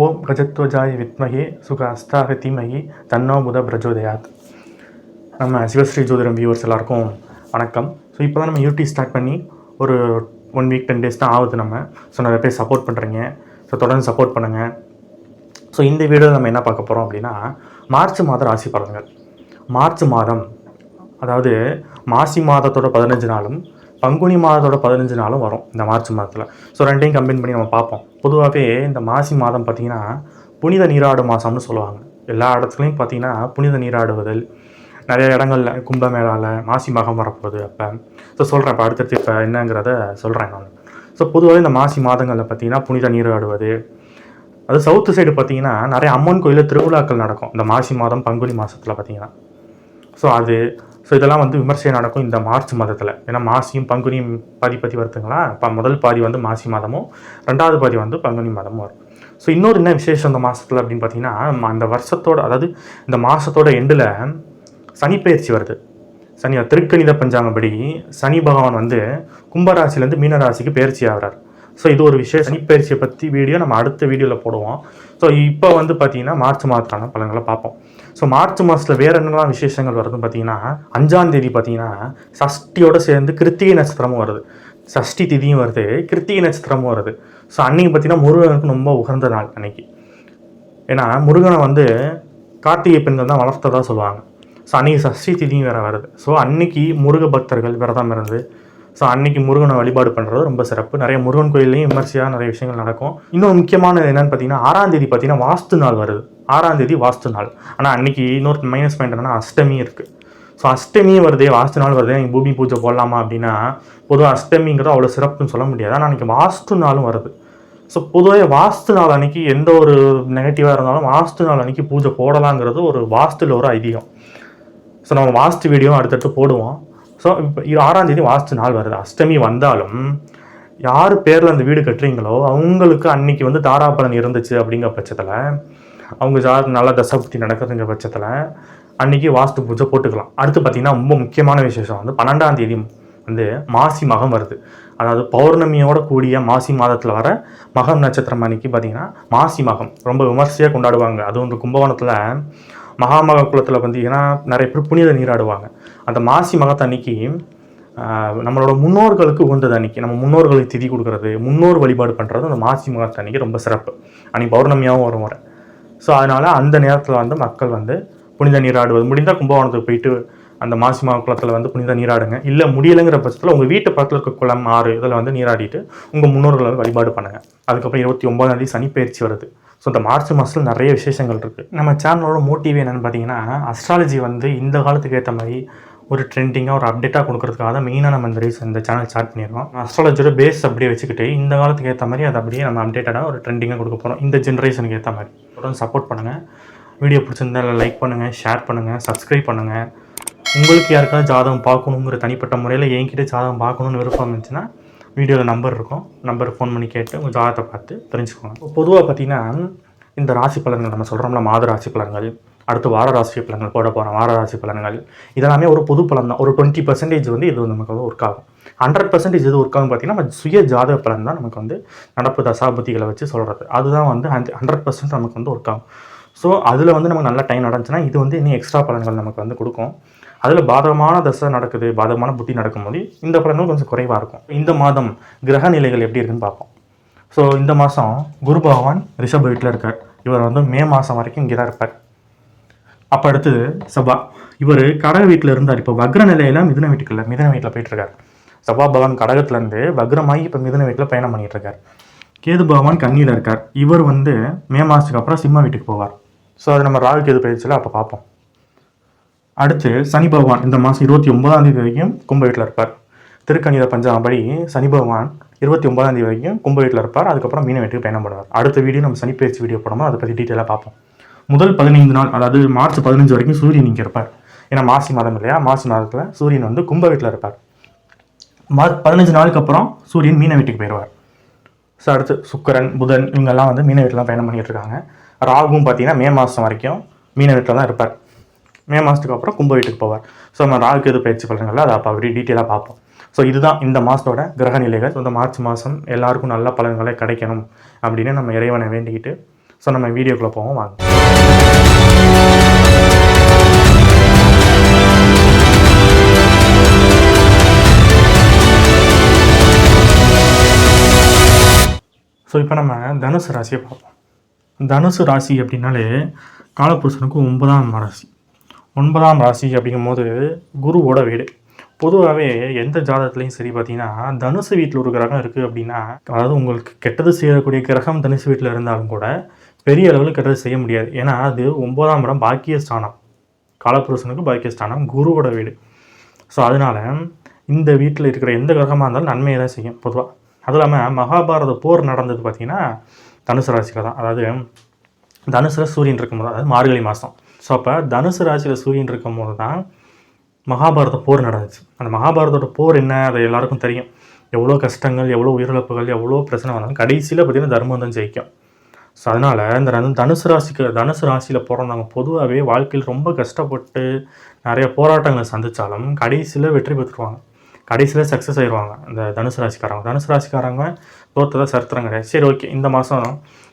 ஓம் கஜத்வஜாய வித்மகி சுக அஸ்தாக தீமகி தன்னோ புத பிரஜோதயாத். நம்ம சிவஸ்ரீ ஜோதிடம் வியூவர்ஸ் எல்லாருக்கும் வணக்கம். ஸோ இப்போ தான் நம்ம யூடியூப் ஸ்டார்ட் பண்ணி ஒரு ஒன் வீக் டென் டேஸ் தான் ஆகுது நம்ம. ஸோ நிறைய பேர் சப்போர்ட் பண்ணுறீங்க ஸோ தொடர்ந்து சப்போர்ட் பண்ணுங்கள் ஸோ இந்த வீடியோவில் நம்ம என்ன பார்க்க போகிறோம் அப்படின்னா மார்ச் மாத ராசி பலன்கள். மார்ச் மாதம் அதாவது மாசி மாதத்தோட பதினஞ்சு நாளும் பங்குனி மாதத்தோட பதினஞ்சு நாளும் வரும் இந்த மார்ச் மாதத்தில். ஸோ ரெண்டையும் கம்பைன் பண்ணி நம்ம பார்ப்போம். பொதுவாகவே இந்த மாசி மாதம் பார்த்திங்கன்னா புனித நீராடு மாதம்னு சொல்லுவாங்க. எல்லா இடத்துலையும் பார்த்திங்கன்னா புனித நீராடுவதல் நிறைய இடங்கள்ல கும்பமேளாவில் மாசி மகம் வரப்போகுது அப்போ. ஸோ சொல்கிறேன் இப்போ அடுத்தடுத்து இப்போ என்னங்கிறத சொல்கிறேன் நான். ஸோ பொதுவாகவே இந்த மாசி மாதங்களில் பார்த்திங்கன்னா புனித நீராடுவது. அது சவுத்து சைடு பார்த்தீங்கன்னா நிறைய அம்மன் கோயிலில் திருவிழாக்கள் நடக்கும். இந்த மாசி மாதம் பங்குனி மாதத்தில் பார்த்தீங்கன்னா ஸோ அது ஸோ இதெல்லாம் வந்து விமர்சையாக நடக்கும் இந்த மார்ச் மாதத்தில். ஏன்னா மாசியும் பங்குனியும் பாதி பற்றி வருதுங்களா? இப்போ முதல் பாதி வந்து மாசி மாதமும் ரெண்டாவது பாதி வந்து பங்குனி மாதமும் வரும். ஸோ இன்னொரு என்ன விசேஷம் இந்த மாதத்தில் அப்படின்னு பார்த்தீங்கன்னா அந்த வருஷத்தோட அதாவது இந்த மாதத்தோட எண்டில் சனிப்பெயர்ச்சி வருது. சனி திருக்கணித பஞ்சாங்கப்படி சனி பகவான் வந்து கும்பராசிலேருந்து மீனராசிக்கு பயிற்சி ஆகிறார். ஸோ இது ஒரு விஷயம் சனிப்பயிற்சியை பற்றி வீடியோ நம்ம அடுத்த வீடியோவில் போடுவோம். ஸோ இப்போ வந்து பார்த்தீங்கன்னா மார்ச் மாதத்தான பலன்களை பார்ப்போம். ஸோ மார்ச் மாதத்தில் வேறு என்னெல்லாம் விசேஷங்கள் வருதுன்னு பார்த்தீங்கன்னா அஞ்சாம் தேதி பார்த்தீங்கன்னா சஷ்டியோட சேர்ந்து கிருத்திகை நட்சத்திரமும் வருது. சஷ்டி திதியும் வருது கிருத்திகை நட்சத்திரமும் வருது. ஸோ அன்றைக்கி பார்த்தீங்கன்னா முருகனுக்கு ரொம்ப உகந்த நாள் அன்னைக்கு. ஏன்னா முருகனை வந்து கார்த்திகை பெண்கள் தான் வளர்த்ததா சொல்லுவாங்க. ஸோ அன்றைக்கி சஷ்டி திதியும் வேறு வருது. ஸோ அன்னைக்கு முருக பக்தர்கள் விரதம் இருந்து ஸோ அன்னைக்கு முருகனை வழிபாடு பண்ணுறது ரொம்ப சிறப்பு. நிறைய முருகன் கோயில்லையும் விமர்சையாக நிறைய விஷயங்கள் நடக்கும். இன்னும் முக்கியமானது என்னன்னு பார்த்தீங்கன்னா ஆறாம் தேதி பார்த்தீங்கன்னா வாஸ்து நாள் வருது. ஆறாம் தேதி வாஸ்து நாள். ஆனால் அன்னைக்கு இன்னொரு மைனஸ் பாயிண்ட் என்னன்னா அஷ்டமி இருக்குது ஸோ அஷ்டமியும் வருதே வாஸ்து நாள் வருதே நீங்கள் பூமி பூஜை போடலாமா அப்படின்னா பொதுவாக அஷ்டமிங்கிறது அவ்வளோ சிறப்புன்னு சொல்ல முடியாது. ஆனால் அன்றைக்கி வாஸ்து நாளும் வருது. ஸோ பொதுவாக வாஸ்து நாள் அன்றைக்கி எந்த ஒரு நெகட்டிவாக இருந்தாலும் வாஸ்து நாள் அன்றைக்கி பூஜை போடலாங்கிறது ஒரு வாஸ்துவில் ஒரு ஐதீகம். ஸோ நம்ம வாஸ்து வீடியோ அடுத்தடுத்து போடுவோம். ஸோ இப்போ இது ஆறாம் தேதி வாஸ்து நாள் வருது. அஷ்டமி வந்தாலும் யார் பேரில் அந்த வீடு கட்டுறீங்களோ அவங்களுக்கு அன்னைக்கு வந்து தாராபலன் இருந்துச்சு அப்படிங்கிற பட்சத்தில் அவங்க ஜார் நல்ல தசபுத்தி நடக்கிறதுங்கிற பட்சத்தில் அன்னைக்கு வாஸ்து பூஜை போட்டுக்கலாம். அடுத்து பார்த்தீங்கன்னா ரொம்ப முக்கியமான விசேஷம் வந்து பன்னெண்டாம் தேதி வந்து மாசி மகம் வருது. அதாவது பௌர்ணமியோட கூடிய மாசி மாதத்தில் வர மகம் நட்சத்திரம் அன்னைக்கு பார்த்தீங்கன்னா மாசி மகம். ரொம்ப விமர்சையாக கொண்டாடுவாங்க. அதுவும் இந்த கும்பகோணத்தில் மகாமக குளத்தில் பார்த்தீங்கன்னா நிறைய பேர் புனித நீராடுவாங்க. அந்த மாசி மகத்தன்னைக்கு நம்மளோட முன்னோர்களுக்கு உகந்தது அன்னைக்கு. நம்ம முன்னோர்களுக்கு திதி கொடுக்கறது முன்னோர் வழிபாடு பண்ணுறது அந்த மாசி மகத்தன்னைக்கு ரொம்ப சிறப்பு. அன்னைக்கு பௌர்ணமியாகவும் வரும் வர. ஸோ அதனால் அந்த நேரத்தில் வந்து மக்கள் வந்து புனித நீராடுவது. முடிந்தால் கும்பகோணத்துக்கு போயிட்டு அந்த மாசி மக குளத்தில் வந்து புனித நீராடுங்க. இல்லை முடியலைங்கிற பட்சத்தில் உங்கள் வீட்டு பக்கத்தில் இருக்க குளம் ஆறு இதில் வந்து நீராடிட்டு உங்கள் முன்னோர்களை வந்து வழிபாடு பண்ணுங்கள் அதுக்கப்புறம் இருபத்தி ஒன்பதாம் தேதி சனிப்பயிற்சி வருது. ஸோ இந்த மார்ச் மாதத்தில் நிறைய விசேஷங்கள் இருக்குது நம்ம சேனலோட மோட்டிவ் என்னென்னு பார்த்தீங்கன்னா அஸ்ட்ராலஜி வந்து இந்த காலத்துக்கு ஏற்ற மாதிரி ஒரு ட்ரெண்டிங்காக ஒரு அப்டேட்டாக கொடுக்குறதுக்காக தான் மெயினாக நம்ம இந்த ரீஸ் இந்த சேனல் ஸ்டார்ட் பண்ணியிருக்கோம். அஸ்ட்ராலஜியோட பேஸ் அப்படியே வச்சுக்கிட்டு இந்த காலத்துக்கு ஏற்ற மாதிரி அதை அப்படியே நம்ம அப்டேட்டடாக ஒரு ட்ரெண்டிங்காக கொடுக்க போகிறோம் இந்த ஜென்ரேஷனுக்கு ஏற்ற மாதிரி. தொடர்ந்து சப்போர்ட் பண்ணுங்கள் வீடியோ பிடிச்சிருந்தா லைக் பண்ணுங்கள் ஷேர் பண்ணுங்கள் சப்ஸ்கிரைப் பண்ணுங்கள் உங்களுக்கு யாருக்காவது ஜாதகம் பார்க்கணுங்கிற தனிப்பட்ட முறையில் என்கிட்ட ஜாதகம் பார்க்கணுன்னு விருப்பம் இருந்துச்சுன்னா வீடியோவில் நம்பர் இருக்கும். நம்பர் ஃபோன் பண்ணி கேட்டு உங்கள் ஜாதகத்தை பார்த்து தெரிஞ்சுக்கோங்க. பொதுவாக பார்த்தீங்கன்னா இந்த ராசி பலன்கள் நம்ம சொல்கிறோம்ல மாத ராசி பலன்கள் அடுத்து வார ராசி பலன்கள் போட போகிறோம் வார ராசி பலன்கள் இதெல்லாமே ஒரு பொது பலன் தான். ஒரு டுவெண்ட்டி பர்சன்டேஜ் வந்து இது வந்து நமக்கு வந்து ஒர்க் ஆகும். ஹண்ட்ரட் பர்சன்டேஜ் எது ஒர்க் ஆகும் பார்த்தீங்கன்னா நம்ம சுய ஜாதக பலன் தான் நமக்கு வந்து நடப்பு தசாபுத்திகளை வச்சு சொல்கிறது அதுதான் வந்து ஹண்ட்ரட் பர்சன்ட் நமக்கு வந்து ஒர்க் ஆகும். ஸோ அதில் வந்து நமக்கு நல்ல டைம் நடந்துச்சுன்னா இது வந்து இன்னும் எக்ஸ்ட்ரா பலன்கள் நமக்கு வந்து கொடுக்கும். அதில் பாதகமான தசை நடக்குது பாதகமான புத்தி நடக்கும்போது இந்த பலன்கள் கொஞ்சம் குறைவாக இருக்கும். இந்த மாதம் கிரக நிலைகள் எப்படி இருக்குன்னு பார்ப்போம். ஸோ இந்த மாதம் குரு பகவான் ரிஷப் வீட்டில் இருக்கார். இவர் வந்து மே மாதம் வரைக்கும் இங்கே தான் இருப்பார். அப்போ அடுத்து செவ்வா. இவர் கடக வீட்டில் இருந்தார். இப்போ வக்ர நிலையில் மிதன வீட்டுக்குள்ள மிதன வீட்டில் போயிட்டுருக்கார். செவ்வா சபா பகவான் கடகத்துலேருந்து வக்ரமாகி இப்போ மிதுன வீட்டில் பயணம் பண்ணிட்டு இருக்கார் கேது பகவான் கண்ணியில் இருக்கார். இவர் வந்து மே மாதத்துக்கு அப்புறம் சிம்ம வீட்டுக்கு போவார். ஸோ அது நம்ம ராகு கேது பயிற்சியில் அப்போ பார்ப்போம். அடுத்து சனி பகவான் இந்த மாதம் இருபத்தி ஒன்பதாம் தேதி வரைக்கும் கும்ப வீட்டில் இருப்பார். திருக்கணித பஞ்சாபடி சனி பகவான் இருபத்தி ஒன்பதாம் தேதி வரைக்கும் கும்ப வீட்டில் இருப்பார். அதுக்கப்புறம் மீன வீட்டுக்கு பயணம் பண்ணுவார் அடுத்த வீடியோ நம்ம சனிப்பயிற்சி வீடியோ போடமோ அதை பற்றி டீட்டெயிலாக பார்ப்போம். முதல் பதினைந்து நாள் அதாவது மார்ச் பதினஞ்சு வரைக்கும் சூரியன் இங்கே இருப்பார். ஏன்னா மாசி மாதம் இல்லையா? மாசி மாதத்தில் சூரியன் வந்து கும்ப வீட்டில் இருப்பார். மார்ச் பதினஞ்சு நாளுக்கு அப்புறம் சூரியன் மீன வீட்டுக்கு போயிடுவார். ஸோ அடுத்து சுக்கரன் புதன் இவங்கெல்லாம் வந்து மீன வீட்டில் பயணம் பண்ணிகிட்டு இருக்காங்க. ராகுவும் பார்த்தீங்கன்னா மே மாதம் வரைக்கும் மீன வீட்டில் தான் இருப்பார். மே மாதத்துக்கு அப்புறம் கும்ப வீட்டுக்கு போவார். ஸோ நம்ம ராகு எது பயிற்சி பலன்கள் அதை அப்போ அப்படி டீட்டெயிலாக பார்ப்போம். ஸோ இதுதான் இந்த மாதத்தோட கிரக நிலைகள். இந்த மார்ச் மாதம் எல்லாருக்கும் நல்ல பலன்களை கிடைக்கணும் அப்படின்னு நம்ம இறைவனை வேண்டிக்கிட்டு ஸோ நம்ம வீடியோக்குள்ளே போவோம். வாங்க. ஸோ இப்போ நம்ம தனுசு ராசியை பார்ப்போம். தனுசு ராசி அப்படின்னாலே காலப்புருஷனுக்கு ஒன்பதாம் ராசி. ஒன்பதாம் ராசி அப்படிங்கும்போது குருவோட வீடு. பொதுவாகவே எந்த ஜாதகத்துலையும் சரி பார்த்தீங்கன்னா தனுசு வீட்டில் ஒரு கிரகம் இருக்குது அப்படின்னா அதாவது உங்களுக்கு கெட்டது செய்யக்கூடிய கிரகம் தனுசு வீட்டில் இருந்தாலும் கூட பெரிய அளவில் கெட்டது செய்ய முடியாது. ஏன்னா அது ஒன்பதாம் இடம் பாக்கியஸ்தானம். காலபுருஷனுக்கு காலப்புருஷனுக்கு குருவோட வீடு. ஸோ அதனால் இந்த வீட்டில் இருக்கிற எந்த கிரகமாக இருந்தாலும் நன்மையை தான் செய்யும் பொதுவாக அதுவும் இல்லாமல் மகாபாரத போர் நடந்தது பார்த்திங்கன்னா தனுசு ராசியில் தான். அதாவது தனுசில் சூரியன் இருக்கும்போது அதாவது மார்கழி மாதம் ஸோ அப்போ தனுசு ராசியில் சூரியன் இருக்கும்போது தான் மகாபாரத போர் நடந்துச்சு. அந்த மகாபாரதோட போர் என்ன? அது எல்லாருக்கும் தெரியும். எவ்வளோ கஷ்டங்கள் எவ்வளோ உயிரிழப்புகள் எவ்வளோ பிரச்சனை வந்தாலும் கடைசியில் பார்த்தீங்கன்னா தர்மம் தான் ஜெயிக்கும். ஸோ அதனால் இந்த தனுசு ராசிக்கு தனுசு ராசியில் பிறந்தவங்க பொதுவாகவே வாழ்க்கையில் ரொம்ப கஷ்டப்பட்டு நிறைய போராட்டங்களை சந்தித்தாலும் கடைசியில் வெற்றி பெற்றுருவாங்க. கடைசியில் சக்ஸஸ் ஆயிடுவாங்க இந்த தனுசு ராசிக்காரங்க. தனுசு ராசிக்காரங்க தோற்றதாக சரித்திரம் கிடையாது. சரி ஓகே இந்த மாதம்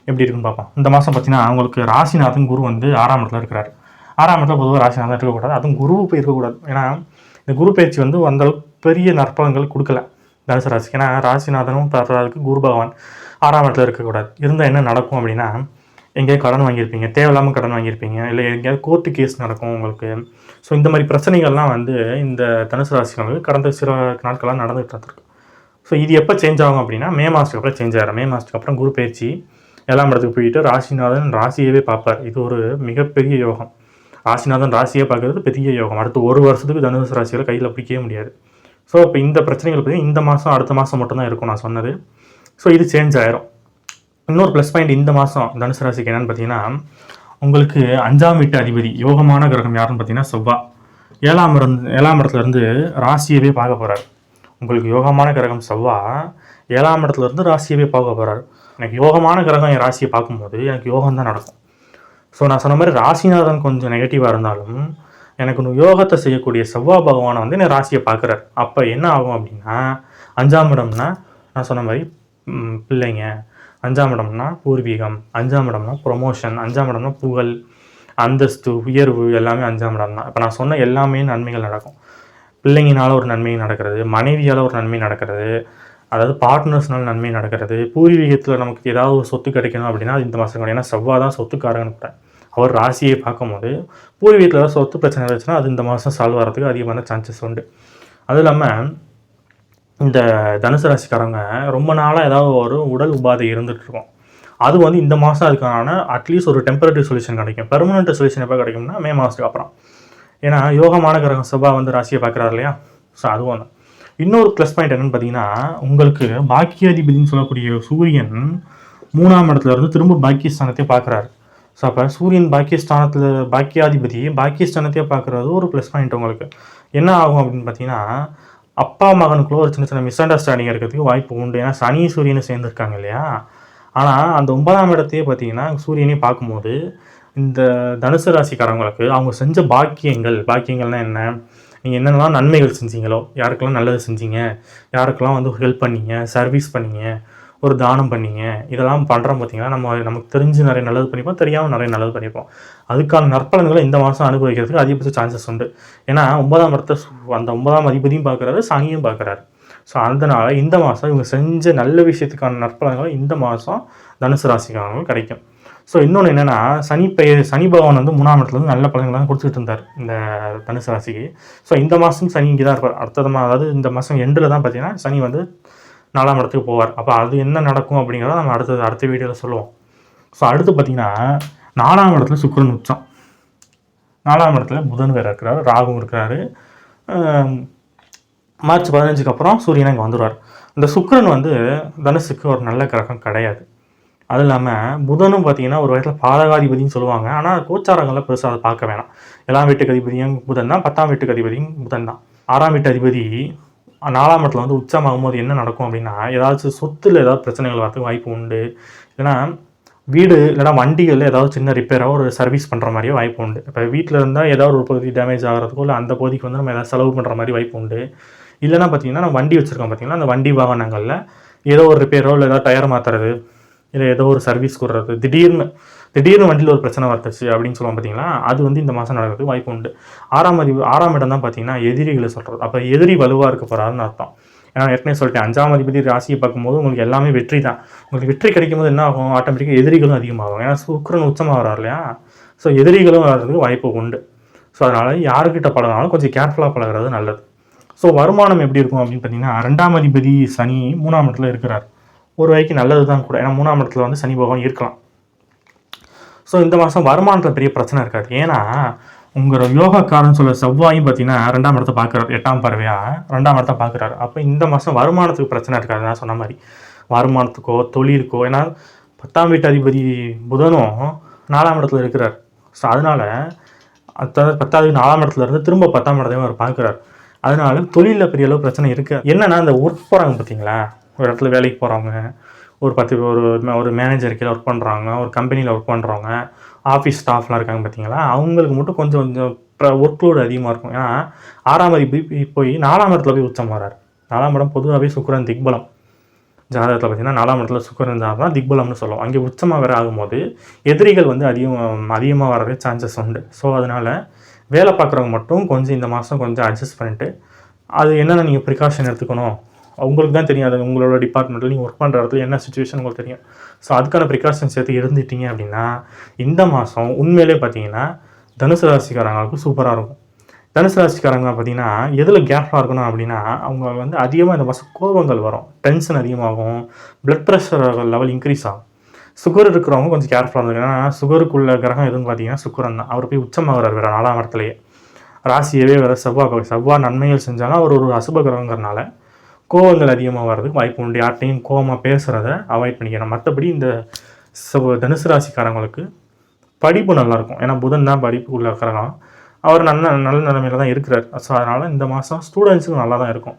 எப்படி இருக்குன்னு பார்ப்போம். இந்த மாதம் பார்த்தீங்கன்னா அவங்களுக்கு ராசிநாதன் குரு வந்து ஆறாம் இடத்துல இருக்கிறாரு. ஆறாம் இடத்துல பொதுவாக ராசிநாதன் இருக்கக்கூடாது. அதுவும் குரு போய் இருக்கக்கூடாது. ஏன்னா இந்த குரு பயிற்சி வந்து அந்த பெரிய நற்பலன்கள் கொடுக்கல. தனுசு ராசிக்கு. ஏன்னா ராசிநாதனும் தர்றதுக்கு குரு பகவான் ஆறாம் இடத்துல இருக்கக்கூடாது. இருந்தால் என்ன நடக்கும் அப்படின்னா எங்கேயாவது கடன் வாங்கியிருப்பீங்க. தேவையில்லாமல் கடன் வாங்கியிருப்பீங்க. இல்லை எங்கேயாவது கோர்ட்டு கேஸ் நடக்கும் உங்களுக்கு. ஸோ இந்த மாதிரி பிரச்சனைகள்லாம் வந்து இந்த தனுசு ராசிகளுக்கு கடந்த சில நாட்களாக நடந்துகிட்டு இருந்திருக்கு ஸோ இது எப்போ சேஞ்ச் ஆகும் அப்படின்னா மே மாதத்துக்கு அப்புறம் சேஞ்ச் ஆகிடும் மே மாதத்துக்கு அப்புறம் குரு பயிற்சி எல்லாம் இடத்துக்கு போயிட்டு ராசிநாதன் ராசியவே பார்ப்பார். இது ஒரு மிகப்பெரிய யோகம். ராசிநாதன் ராசியை பார்க்கறது பெரிய யோகம். அடுத்து ஒரு வருஷத்துக்கு தனுசு ராசிகளை கையில் பிடிக்கவே முடியாது. ஸோ இப்போ இந்த பிரச்சனைகள் பற்றி இந்த மாதம் அடுத்த மாதம் மட்டும்தான் இருக்கும் நான் சொன்னது. ஸோ இது சேஞ்ச் ஆயிரும். இன்னொரு ப்ளஸ் பாயிண்ட் இந்த மாதம் தனுசு ராசிக்கு என்னென்னு பார்த்தீங்கன்னா உங்களுக்கு அஞ்சாம் வீட்டு அதிபதி யோகமான கிரகம் யாருன்னு பார்த்தீங்கன்னா செவ்வாய் ஏழாம் இருந்து ஏழாம் இடத்துலேருந்து ராசியவே பார்க்க போகிறார் உங்களுக்கு யோகமான கிரகம் செவ்வா. ஏழாம் இடத்துலேருந்து ராசியவே பார்க்க போகிறார் எனக்கு யோகமான கிரகம் என் ராசியை பார்க்கும்போது எனக்கு யோகம் தான் நடக்கும். ஸோ நான் சொன்ன மாதிரி ராசிநாதன் கொஞ்சம் நெகட்டிவாக இருந்தாலும் எனக்கு இன்னும் யோகத்தை செய்யக்கூடிய செவ்வாய் பகவானை வந்து என் ராசியை பார்க்குறாரு. அப்போ என்ன ஆகும் அப்படின்னா அஞ்சாம் இடம்னா நான் சொன்ன மாதிரி பிள்ளைங்க அஞ்சாம் இடம்னா பூர்வீகம் அஞ்சாம் இடம்னா ப்ரொமோஷன் அஞ்சாம் இடம்னா புகழ் அந்தஸ்து உயர்வு எல்லாமே அஞ்சாம் இடம் தான். இப்போ நான் சொன்ன எல்லாமே நன்மைகள் நடக்கும். பிள்ளைங்கனால ஒரு நன்மை நடக்கிறது மனைவியால் ஒரு நன்மை நடக்கிறது அதாவது பார்ட்னர்ஸ்னால நன்மை நடக்கிறது. பூர்வீகத்தில் நமக்கு ஏதாவது ஒரு சொத்து கிடைக்கணும் அப்படின்னா அது இந்த மாதம் கிடைக்கும் ஏன்னா செவ்வாய் தான் சொத்துக்காரங்கன்னு கூட அவர் ராசியை பார்க்கும்போது பூர்வீகத்தில் ஏதாவது சொத்து பிரச்சனை இருந்துச்சுன்னா அது இந்த மாதம் சால்வ் ஆகிறதுக்கு அதிகமான சான்சஸ் உண்டு. அதுவும் இல்லாமல் இந்த தனுசு ராசிக்காரங்க ரொம்ப நாளாக ஏதாவது ஒரு உடல் உபாதை இருந்துகிட்ருக்கோம் அது வந்து இந்த மாதம் அதுக்கான அட்லீஸ்ட் ஒரு டெம்பரரி சொல்யூஷன் கிடைக்கும். பெர்மனண்ட் சொல்யூஷன் எப்போ கிடைக்கும்னா மே மாதத்துக்கு அப்புறம். ஏன்னா யோகமான கிரகம் செவ்வாய் வந்து ராசியை பார்க்குறாரு இல்லையா? ஸோ அது ஒன்று இன்னொரு ப்ளஸ் பாயிண்ட் என்னன்னு பார்த்தீங்கன்னா உங்களுக்கு பாக்கியாதிபதினு சொல்லக்கூடிய சூரியன் மூணாம் இடத்துல இருந்து திரும்ப பாக்கியஸ்தானத்தை பார்க்குறாரு. ஸோ அப்போ சூரியன் பாக்கியஸ்தானத்தில் பாக்கியாதிபதி பாக்கியஸ்தானத்தையே பார்க்குறது ஒரு ப்ளஸ் பாயிண்ட் உங்களுக்கு. என்ன ஆகும் அப்படின்னு பார்த்தீங்கன்னா அப்பா மகனுக்குள்ள ஒரு சின்ன சின்ன மிஸ் அண்டர்ஸ்டாண்டிங் இருக்கிறதுக்கு வாய்ப்பு உண்டு. ஏன்னா சனி சூரியனை சேர்ந்துருக்காங்க இல்லையா? ஆனால் அந்த ஒன்பதாம் இடத்தையே பார்த்தீங்கன்னா சூரியனே பார்க்கும்போது இந்த தனுசு ராசிக்காரவங்களுக்கு அவங்க செஞ்ச பாக்கியங்கள் பாக்கியங்கள்னால் என்ன? நீங்கள் என்னென்னலாம் நன்மைகள் செஞ்சீங்களோ யாருக்கெல்லாம் நல்லது செஞ்சீங்க யாருக்கெல்லாம் வந்து ஹெல்ப் பண்ணீங்க சர்வீஸ் பண்ணீங்க ஒரு தானம் பண்ணீங்க இதெல்லாம் பண்ணுறோம் பார்த்தீங்கன்னா நம்ம நமக்கு தெரிஞ்சு நிறைய நல்லது பண்ணிப்போம் தெரியாமல் நிறைய நல்லது பண்ணிப்போம். அதுக்கான நற்பலன்களை இந்த மாதம் அனுபவிக்கிறதுக்கு அதிகபட்ச சான்சஸ் உண்டு. ஏன்னா ஒன்பதாம் இடத்த அந்த ஒன்பதாம் அதிபதியும் பார்க்குறாரு சனியும் பார்க்குறாரு ஸோ அதனால் இந்த மாதம் இவங்க செஞ்ச நல்ல விஷயத்துக்கான நற்பலன்களை இந்த மாதம் தனுசு ராசிக்காரங்களும் கிடைக்கும். ஸோ இன்னொன்று என்னென்னா சனி பெயர் சனி பகவான் வந்து மூணாம் இடத்துல நல்ல பலன்களை தான் கொடுத்துட்டு இருந்தார் இந்த தனுசு ராசிக்கு. ஸோ இந்த மாதம் சனி இங்கே தான் இருப்பார் அடுத்ததமாக அதாவது இந்த மாதம் எண்டில் தான் பார்த்தீங்கன்னா சனி வந்து நாலாம் இடத்துக்கு போவார். அப்போ அது என்ன நடக்கும் அப்படிங்கிறத நம்ம அடுத்தது அடுத்த வீடியோவில் சொல்லுவோம். ஸோ அடுத்து பார்த்தீங்கன்னா நாலாம் இடத்துல சுக்கிரன் உச்சம். நாலாம் இடத்துல புதன் வேறு இருக்கிறாரு ராகும் இருக்கிறாரு. மார்ச் பதினஞ்சுக்கு அப்புறம் சூரியன் இங்கே வந்துடுவார் இந்த சுக்கிரன் வந்து தனுசுக்கு ஒரு நல்ல கிரகம் கிடையாது. அது இல்லாமல் புதனும் பார்த்தீங்கன்னா ஒரு வயசில் பாதகாதிபதினு சொல்லுவாங்க. ஆனால் கோச்சாரங்களில் பெருசாக அதை பார்க்க வேணாம். எல்லாம் வீட்டுக்கு அதிபதியும் புதன் தான் பத்தாம் வீட்டுக்கு அதிபதியும் புதன் தான். ஆறாம் வீட்டு அதிபதி நாலாம் இடத்துல வந்து உச்சமாகும் போது என்ன நடக்கும் அப்படின்னா ஏதாச்சும் சொத்தில் ஏதாவது பிரச்சனைகள் வரதுக்கு வாய்ப்பு உண்டு. ஏன்னா வீடு இல்லைன்னா வண்டிகளில் ஏதாவது சின்ன ரிப்பேராக ஒரு சர்வீஸ் பண்ணுற மாதிரியோ வாய்ப்பு உண்டு. இப்போ வீட்டில் இருந்தால் ஏதாவது ஒரு பகுதி டேமேஜ் ஆகிறதுக்கோ இல்லை அந்த பகுதிக்கு வந்து நம்ம ஏதாவது செலவு பண்ணுற மாதிரி வாய்ப்பு உண்டு. இல்லைன்னா பார்த்தீங்கன்னா நம்ம வண்டி வச்சுருக்கோம் பார்த்தீங்கன்னா அந்த வண்டி வாகனங்களில் ஏதோ ஒரு ரிப்பேரோ இல்லை ஏதாவது டயர் மாற்றுறது இல்லை ஏதோ ஒரு சர்வீஸ் கொடுறது. திடீர்னு திடீர்னு வண்டியில் ஒரு பிரச்சனை வந்துச்சு அப்படின்னு சொல்லுவோம் பார்த்தீங்களா அது வந்து இந்த மாதம் நடக்கிறதுக்கு வாய்ப்பு உண்டு. ஆறாம் அதிபதி ஆறாம் இடம் தான் பார்த்தீங்கன்னா எதிரிகளை சொல்கிறது அப்போ எதிரி வலுவாக இருக்க போகிறாருன்னு அர்த்தம். ஏன்னா ஏற்கனவே சொல்லிட்டேன் அஞ்சாம் அதிபதி ராசியை பார்க்கும்போது உங்களுக்கு எல்லாமே வெற்றி தான். உங்களுக்கு வெற்றி கிடைக்கும் போது என்ன ஆகும்? ஆட்டோமேட்டிக்காக எதிரிகளும் அதிகமாகும் ஏன்னா சுக்கரன் உச்சமாக வரார் இல்லையா? ஸோ எதிரிகளும் வர்றதுக்கு வாய்ப்பு உண்டு. ஸோ அதனால் யாருக்கிட்ட பழகினாலும் கொஞ்சம் கேர்ஃபுல்லாக பழகுறது நல்லது. ஸோ வருமானம் எப்படி இருக்கும் அப்படின்னு பார்த்தீங்கன்னா ரெண்டாம் அதிபதி சனி மூணாம் இடத்துல இருக்கிறார். ஒரு வகைக்கு நல்லது தான் கூட. ஏன்னா மூணாம் இடத்துல வந்து சனி பகவான் இருக்கலாம். ஸோ இந்த மாதம் வருமானத்தில் பெரிய பிரச்சனை இருக்காது. ஏன்னா உங்கள் யோகாக்காரன் சொல்ல செவ்வாயும் பார்த்தீங்கன்னா ரெண்டாம் இடத்த பார்க்குறாரு. எட்டாம் பறவையாக ரெண்டாம் இடத்த பார்க்குறாரு. அப்போ இந்த மாதம் வருமானத்துக்கு பிரச்சனை இருக்காது. நான் சொன்ன மாதிரி. வருமானத்துக்கோ தொழிலுக்கோ ஏன்னா பத்தாம் வீட்டு அதிபதி புதனும் நாலாம் இடத்துல இருக்கிறார். ஸோ அதனால அதாவது பத்தாவது நாலாம் இடத்துல இருந்து திரும்ப பத்தாம் இடத்தையும் அவர் பார்க்குறாரு. அதனால தொழிலில் பெரிய அளவு பிரச்சனை இருக்குது என்னென்னா இந்த உட்புறாங்க பார்த்தீங்களா? ஒரு இடத்துல வேலைக்கு போகிறவங்க ஒரு பத்து ஒரு ஒரு மேனேஜர் கீழே ஒர்க் பண்ணுறாங்க ஒரு கம்பெனியில் ஒர்க் பண்ணுறவங்க ஆஃபீஸ் ஸ்டாஃப்லாம் இருக்காங்க பார்த்தீங்களா அவங்களுக்கு மட்டும் கொஞ்சம் கொஞ்சம் ஒர்க் லோடு அதிகமாக இருக்கும். ஏன்னா ஆறாம் அதிபதி போய் நாலாம் இடத்துல போய் உச்சம் வரார் நாலாம் இடம் பொதுவாகவே சுக்கரன் திக்பலம். ஜாதகத்தில் பார்த்தீங்கன்னா நாலாம் இடத்துல சுக்கரன் ஜாதகம் தான் திக்பலம்னு சொல்லுவோம். அங்கே உச்சமாக வேறு ஆகும்போது எதிரிகள் வந்து அதிகம் அதிகமாக வரவே சான்சஸ் உண்டு. ஸோ அதனால் வேலை பார்க்குறவங்க மட்டும் கொஞ்சம் இந்த மாதம் கொஞ்சம் அட்ஜஸ்ட் பண்ணிட்டு அது என்னென்ன நீங்கள் ப்ரிகாஷன் எடுத்துக்கணும்? உங்களுக்கு தான் தெரியும். அது உங்களோட டிபார்ட்மெண்ட்டில் நீங்கள் ஒர்க் பண்ணுற இடத்துல என்ன சுச்சுவேஷன் உங்களுக்கு தெரியும். ஸோ அதுக்கான ப்ரிகாஷன்ஸ் எடுத்து இருந்துட்டீங்க அப்படின்னா இந்த மாதம் உண்மையிலே பார்த்தீங்கன்னா தனுசு ராசிக்காரங்களுக்கு சூப்பராக இருக்கும். தனுசு ராசிக்காரங்க பார்த்தீங்கன்னா எதில் கேப்லாக இருக்கணும் அப்படின்னா அவங்க வந்து அதிகமாக இந்த மாதம் கோபங்கள் வரும். டென்ஷன் அதிகமாகும். பிளட் ப்ரெஷர் லெவல் இன்க்ரீஸ் ஆகும். சுகர் இருக்கிறவங்க கொஞ்சம் கேர்ஃபுல்லாக இருந்தது ஏன்னா சுகருக்குள்ள கிரகம் எதுவும் பார்த்தீங்கன்னா சுக்கரன் தான். அவர் போய் உச்சமாகிறார் வேறு நாலாம் இடத்துலையே. ராசியவே வேறு செவ்வாய் செவ்வாய் நன்மைகள் செஞ்சாலும் அவர் ஒரு அசுப கிரகங்கிறனால கோவங்கள் அதிகமாக வர்றதுக்கு வாய்ப்பு உண்டு. யார்கிட்டையும் கோவமாக பேசுகிறத அவாய்ட் பண்ணிக்கணும். மற்றபடி இந்த தனுசு ராசிக்காரங்களுக்கு படிப்பு நல்லாயிருக்கும் ஏன்னா புதன் தான் படிப்பு உள்ள அவர் நல்ல நல்ல நிலைமையில தான் இருக்கிறார். ஸோ அதனால் இந்த மாதம் ஸ்டூடெண்ட்ஸுக்கு நல்லா தான் இருக்கும்.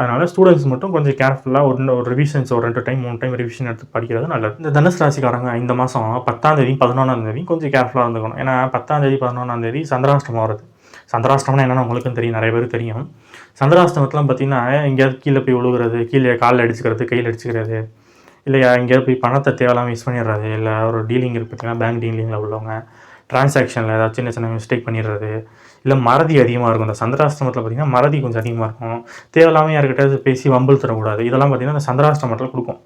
அதனால் ஸ்டூடெண்ட்ஸ் மட்டும் கொஞ்சம் கேர்ஃபுல்லாக ஒரு ஒரு ரிவிஷன்ஸ் ஒரு ரெண்டு டைம் மூணு டைம் ரிவிஷன் எடுத்து படிக்கிறது நல்லது. இந்த தனுசு ராசிக்காரங்க இந்த மாதம் பத்தாந்தேதி பதினொன்றாந்தேதி பதினொன்றாம் கொஞ்சம் கேர்ஃபுல்லாக இருந்துக்கணும். ஏன்னா பத்தாந்தேதி பதினொன்றாந்தேதி பதினொன்றாம் தேதி சந்திராஷ்டமம் வருது. சந்திராஷ்டமம்னா என்னென்னு உங்களுக்கும் தெரியும். நிறைய பேருக்கு தெரியும். சந்திராஷ்டமத்துலாம் பார்த்தீங்கன்னா எங்கேயாவது கீழே போய் விழுகிறது கீழே காலில் அடிச்சுக்கிறது கையில் அடிச்சுக்கிறது இல்லை எங்கேயாவது போய் பணத்தை தேவையில்லாமல் யூஸ் பண்ணிடுறது இல்லை ஒரு டீலிங் இருக்கு பார்த்தீங்கன்னா பேங்க் டீலிங்கில் உள்ளவங்க டிரான்சாக்ஷனில் ஏதாவது சின்ன சின்ன மிஸ்டேக் பண்ணிடுறது இல்லை மறதி அதிகமாக இருக்கும். இந்த சந்திராஷ்டமத்தில் பார்த்திங்கன்னா மறதி கொஞ்சம் அதிகமாக இருக்கும். தேவையில்லாமல் யாருக்கிட்ட பேசி வம்பல் தரக்கூடாது. இதெல்லாம் பார்த்திங்கன்னா இந்த சந்திராஷ்டமத்தில் கொடுக்கும்.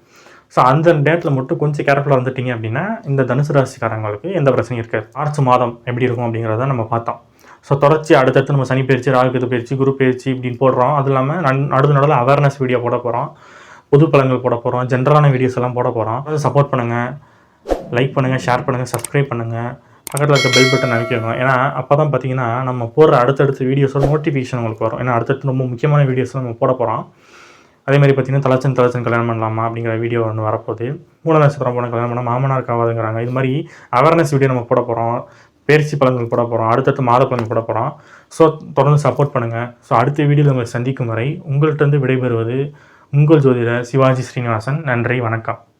ஸோ அந்த டேட்டில் மட்டும் கொஞ்சம் கேர்ஃபுல்லாக வந்துட்டீங்க அப்படின்னா இந்த தனுசு ராசிக்காரங்களுக்கு எந்த பிரச்சனையும் இருக்காது. மார்ச் மாதம் எப்படி இருக்கும் அப்படிங்கிறத நம்ம பார்த்தோம். ஸோ தொடர்ச்சி அடுத்தடுத்து நம்ம சனி பயிற்சி ராகுகத்து பயிற்சி குரு பயிற்சி இப்படின்னு போடுறோம். அது இல்லாமல் நன் நடுவு நடுவில் அவேர்னஸ் வீடியோ போட போகிறோம் புது பழங்கள் போட போகிறோம் ஜென்ரலான வீடியோஸ் எல்லாம் போட போகிறோம் சப்போர்ட் பண்ணுங்கள் லைக் பண்ணுங்கள் ஷேர் பண்ணுங்கள் சப்ஸ்கிரைப் பண்ணுங்கள் பக்கத்தில் இருக்க பெல் பட்டன் அமைக்கணும் ஏன்னா அப்போ தான் பார்த்தீங்கன்னா நம்ம போடுற அடுத்தடுத்த வீடியோஸோட நோட்டிஃபிகேஷன் உங்களுக்கு வரும். ஏன்னா அடுத்தடுத்து ரொம்ப முக்கியமான வீடியோஸ் நம்ம போட போகிறோம் அதே மாதிரி பார்த்தீங்கன்னா தலச்சன் தலச்சன் கல்யாணம் பண்ணலாமா அப்படிங்கிற வீடியோ ஒன்று வரப்போகுது. மூணு நட்சத்திரம் போன கல்யாணம் பண்ணால் மாமனார் காவாதுங்கிறாங்க. இது மாதிரி அவேர்னஸ் வீடியோ நம்ம போட போகிறோம் பேரிச்சி பலன்கள் போட போகிறோம் அடுத்தடுத்து மாத போட போகிறோம் ஸோ தொடர்ந்து சப்போர்ட் பண்ணுங்கள் ஸோ அடுத்த வீடியோவில் உங்களை சந்திக்கும் வரை உங்கள்கிட்ட விடைபெறுவது உங்கள் ஜோதிடர் சிவாஜி ஸ்ரீனிவாசன். நன்றி வணக்கம்.